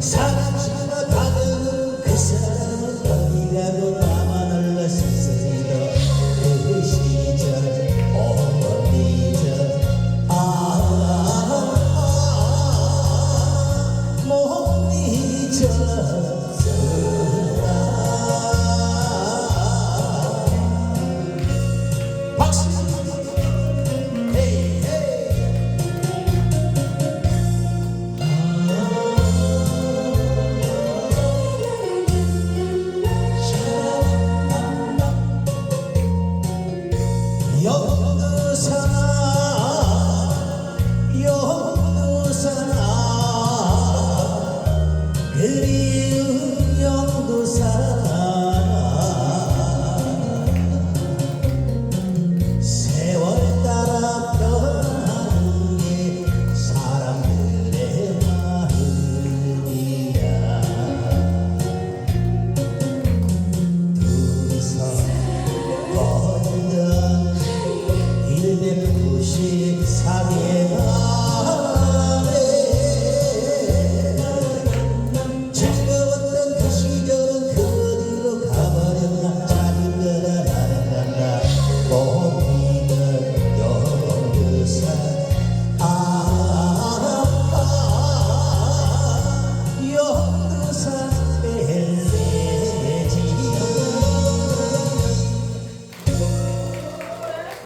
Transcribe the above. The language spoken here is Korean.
사랑을 받은 그 사람은 어디라도 나만 흘렀었습니다 그 시절 어떤 이절 아아아아 못 잊어 Hey.